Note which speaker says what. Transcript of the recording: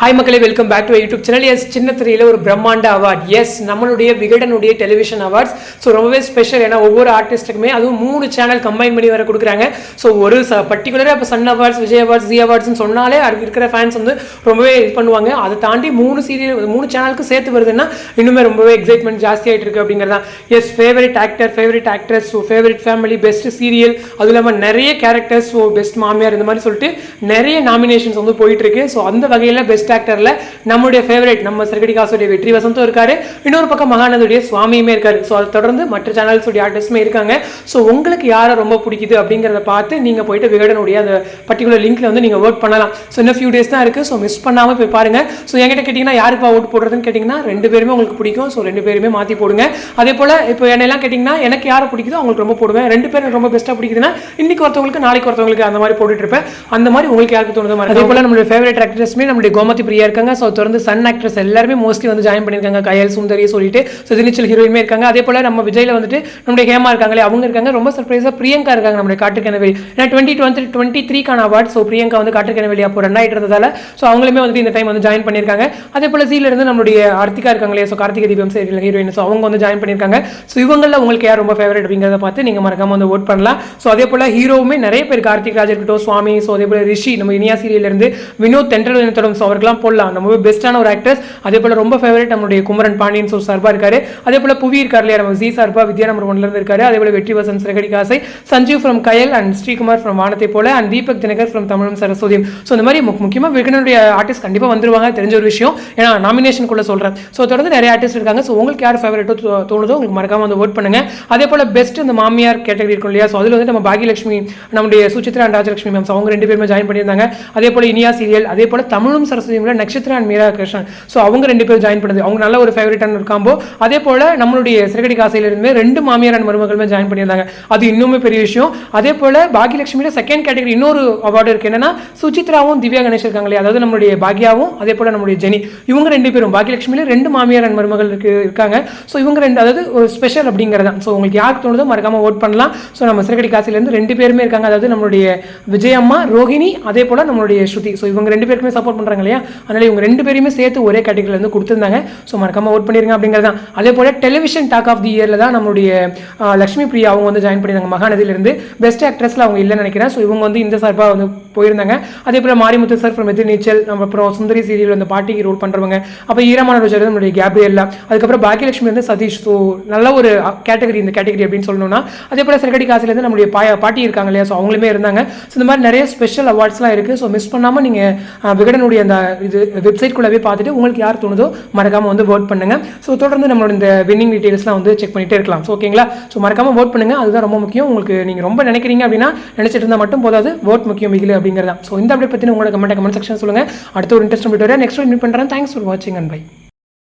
Speaker 1: Hi மக்களே welcome back to YouTube channel yes சின்ன திரையில் ஒரு பிரம்மாண்ட அவார்ட் எஸ் நம்மளுடைய விகடனுடைய டெலிவிஷன் அவார்ட்ஸ் ஸோ ரொம்பவே ஸ்பெஷல் ஏன்னா ஒவ்வொரு ஆர்டிஸ்ட்டுக்குமே அதுவும் மூணு சேனல் கம்பைன் பண்ணி வர கொடுக்குறாங்க. ஸோ ஒரு ச பர்டிகுலராக இப்போ Sun awards Vijay awards Zee அவார்ட்ஸ்னு சொன்னாலே அது இருக்கிற ஃபேன்ஸ் வந்து ரொம்பவே இது பண்ணுவாங்க. அதை தாண்டி மூணு சீரியல் மூணு சேனலுக்கு சேர்த்து வருதுன்னா இன்னுமே ரொம்பவே எக்ஸைட்மெண்ட் ஜாஸ்தியாகிட்டு இருக்கு அப்படிங்கிறதா. Yes favourite actor favourite actress so favourite family best serial அதுவும் இல்லாமல் நிறைய கேரக்டர்ஸ் ஸோ பெஸ்ட் மாமியார் இந்த மாதிரி சொல்லிட்டு நிறைய நாமினேஷன்ஸ் வந்து போயிட்டு இருக்கு. ஸோ அந்த வகையில் பெஸ்ட் ஆக்டரில் நம்மளுடைய ஃபேவரட் நம்ம சிறகடி காசுடைய வெற்றி வசந்தும் இருக்காரு. இன்னொரு பக்கம் மகானதுடைய சுவாமியுமே இருக்காரு. ஸோ அதை தொடர்ந்து மற்ற சேனல்ஸ் உடைய ஆர்டிஸ்டுமே இருக்காங்க. ஸோ உங்களுக்கு யாரை ரொம்ப பிடிக்குது அப்படிங்கிறத பார்த்து நீங்கள் போயிட்டு விகடனுடைய அந்த பர்டிகுலர் லிங்க்ல வந்து நீங்கள் ஒர்க் பண்ணலாம். ஸோ இன்னும் ஃபியூ டேஸ் தான் இருக்குது ஸோ மிஸ் பண்ணாமல் போய் பாருங்க. ஸோ என்கிட்ட கேட்டிங்கன்னா யாருப்பா ஓட்டு போடுறதுன்னு கேட்டிங்கன்னா ரெண்டு பேருமே உங்களுக்கு பிடிக்கும். ஸோ ரெண்டு பேருமே மாற்றி போடுங்க. அதே போல் இப்போ என்னெல்லாம் கேட்டிங்கன்னா எனக்கு யாரை பிடிக்குதோ அவங்களுக்கு ரொம்ப போடுவேன். ரெண்டு பேரும் ரொம்ப பெஸ்ட்டாக பிடிக்குதுன்னா இன்னைக்கு ஒருத்தவங்களுக்கு நாளைக்கு ஒருத்தவங்களுக்கு அந்த மாதிரி போட்டுட்டு இருப்பேன். அந்த மாதிரி உங்களுக்கு யாருக்கு தோணுது மாதிரி அதே போல் நம்மளுடைய ஃபேவரட் ஆக்ட்ரஸ்மே நம்மளுடைய கோமதி பிரியா இருக்காங்க. ஸோ தொடர்ந்து சன் ஆக்ட்ரஸ் எல்லாருமே மோஸ்ட்லி வந்து ஜாயின் பண்ணியிருக்காங்க. கயல் சுந்தரி சொல்லிட்டு. ஸோ தினிச்சல் ஹீரோயின்மே இருக்காங்க. அதே போல் நம்ம விஜய்ல வந்துட்டு நம்முடைய ஹேமா இருக்காங்களே அவங்க இருக்காங்க. ரொம்ப சர்ப்ரைஸாக பிரியங்கா இருக்காங்க நம்மளுடைய காட்டுக்கனவெளி ஏன்னா டுவெண்ட்டி டுவெண்ட்டி டுவெண்ட்டி த்ரீக்கான அவார்ட் ஸோ பிரியங்கா வந்து காட்டுக்கனவெளி அப்போ ரன் ஆகிட்டு இருந்ததால ஸோ அவங்களுமே வந்துட்டு இந்த டைம் வந்து ஜாயின் பண்ணியிருக்காங்க. அதே போல் சீல இருந்து நம்மளுடைய ஆர்த்திகா இருக்காங்களே ஸோ கார்த்திகை தீபம் சரி ஹீரோயின் ஸோ அவங்க வந்து ஜாயின் பண்ணியிருக்காங்க. ஸோ இவங்களில் உங்களுக்கு யார் ரொம்ப ஃபேவரட் அப்படிங்கிறத பார்த்து நீங்கள் மறக்காமல் வந்து ஓட் பண்ணலாம். ஸோ அதே போல் ஹீரோவுமே நிறைய பேர் கார்த்திக் ராஜ் இருக்கட்டும் சுவாமி. ஸோ அதே போல் ரிஷி நம்ம இனியா சீரியல்ல இருந்து வினோத் தென்றல் இனத்தோடும் ஸோ அவர்கள் அவருக்கெல்லாம் போடலாம். நம்ம பெஸ்ட்டான ஒரு ஆக்ட்ரஸ் அதே போல் ரொம்ப ஃபேவரட் நம்மளுடைய குமரன் பாண்டியன் சோ சார்பாக இருக்காரு. அதே போல் புவி இருக்கார் இல்லையா நம்ம ஜி சார்பா வித்யா நம்பர் ஒன்ல இருந்து இருக்காரு. அதே போல் வெற்றி வசன் சிறகடி காசை Sanjeev from Kayal and Sreekumar from Vanathai Pola and Deepak Dinakar from தமிழும் சரஸ்வதியும். ஸோ இந்த மாதிரி முக்கியமாக முக்கியமா ஆர்டிஸ்ட் கண்டிப்பாக வந்துருவாங்க. தெரிஞ்ச ஒரு விஷயம். ஏன்னா நாமினேஷனுக்குள்ள சொல்றேன். ஸோ தொடர்ந்து நிறைய ஆர்டிஸ்ட் இருக்காங்க. ஸோ உங்களுக்கு யார் ஃபேவரட்டோ தோணுதோ உங்களுக்கு மறக்காமல் வந்து ஓட் பண்ணுங்க. அதே போல பெஸ்ட் இந்த மாமியார் கேட்டகரி இருக்கும் இல்லையா? ஸோ அதில் வந்து நம்ம பாகியலட்சுமி நம்முடைய சுச்சித்ரா அண்ட் ராஜலட்சுமி மேம் அவங்க ரெண்டு பேருமே ஜாயின் பண்ணியிருந்தாங்க. அதே போல இனியா சீரியல் அதே போல தமிழும் சரஸ்வதி டீமில் நட்சத்திரா அண்ட் மீரா கிருஷ்ணன். ஸோ அவங்க ரெண்டு பேரும் ஜாயின் பண்ணது. அவங்க நல்ல ஒரு ஃபேவரட்டான ஒரு காம்போ அதே போல நம்மளுடைய சிறகடி காசையிலிருந்து ரெண்டு மாமியார் அண்ட் மருமகளுமே ஜாயின் பண்ணியிருந்தாங்க. அது இன்னுமே பெரிய விஷயம். அதே போல பாகியலட்சுமியில செகண்ட் கேட்டகரி இன்னொரு அவார்டு இருக்கு. என்னன்னா சுசித்ராவும் திவ்யா கணேஷ் இருக்காங்க இல்லையா அதாவது நம்மளுடைய பாக்யாவும் அதே போல் நம்மளுடைய ஜெனி. இவங்க ரெண்டு பேரும் பாகியலட்சுமியில ரெண்டு மாமியார் அண்ட் மருமகள் இருக்கு இருக்காங்க. ஸோ இவங்க ரெண்டு அதாவது ஒரு ஸ்பெஷல் அப்படிங்கிறதா ஸோ உங்களுக்கு யாருக்கு தோணுதோ மறக்காமல் ஓட் பண்ணலாம். ஸோ நம்ம சிறகடி காசிலேருந்து ரெண்டு பேருமே இருக்காங்க. அதாவது நம்மளுடைய விஜயம்மா ரோஹிணி அதே போல நம்மளுடைய ஸ்ருதி. ஸோ இவங்க ரெண்டு பேருக்குமே சப்போர்ட் பண்ணுறாங்க இல்லையா? அதனால இவங்க ரெண்டு பேருமே சேர்த்து ஒரே கேட்டகரியில் இருந்து கொடுத்துருந்தாங்க. ஸோ மறக்காமல் ஓட் பண்ணிருங்க அப்படிங்கிறதான் அதே போல் டெலிவிஷன் டாக் ஆஃப் தி இயரில் தான் நம்மளுடைய லக்ஷ்மி பிரியா அவங்க வந்து ஜாயின் பண்ணியிருந்தாங்க. மகாநதியிலிருந்து பெஸ்ட் ஆக்ட்ரஸில் அவங்க இல்லைன்னு நினைக்கிறேன். ஸோ இவங்க வந்து இந்த சார்பாக வந்து போயிருந்தாங்க. அதே போல் மாரிமுத்து சார் ஃப்ரம் எதிர் நீச்சல் நம்ம அப்புறம் சுந்தரி சீரியல் வந்து பாட்டிக்கு ரோல் பண்ணுறவங்க அப்போ ஈரமான ரோஜர் நம்மளுடைய கேப்ரியல்லா. அதுக்கப்புறம் பாக்கியலட்சுமி வந்து சதீஷ். ஸோ நல்ல ஒரு கேட்டகரி இந்த கேட்டகரி அப்படின்னு சொல்லணும்னா அதே போல் சிறகடி காசுலேருந்து நம்மளுடைய பாய பாட்டி இருக்காங்க இல்லையா? ஸோ அவங்களுமே இருந்தாங்க. ஸோ இந்த மாதிரி நிறைய ஸ்பெஷல் அவார்ட்ஸ்லாம் இருக்குது ஸோ மிஸ் பண்ணாமல் நீங்கள் விகடனுடைய அந்த இது வெப்சைட் குள்ளவே பார்த்துட்டு உங்களுக்கு யார் தோணுதோ மறக்காமல் வந்து வோட் பண்ணுங்க. ஸோ தொடர்ந்து நம்மளோட இந்த வின்னிங் டீட்டெயில்ஸ்லாம் வந்து செக் பண்ணிட்டே இருக்கலாம். ஸோ ஓகேங்களா ஸோ மறக்காமல் வோட் பண்ணுங்க. அதுதான் ரொம்ப முக்கியம். உங்களுக்கு நீங்கள் ரொம்ப நினைக்கிறீங்க அப்படின்னா நினச்சிட்டு இருந்தால் மட்டும் போதாது வோட் முக்கியம் மிகிலு அப்படிங்கிறதா ஸோ இந்த அப்டேட் பற்றின உங்களோட கமெண்ட் கமெண்ட் செக்ஷன் சொல்லுங்க. அடுத்த ஒரு இன்ட்ரெஸ்ட் வீடியோ நெக்ஸ்ட் மீட் பண்ணுறேன் தேங்க்ஸ் ஃபார் வாட்சிங் அண்ட் பை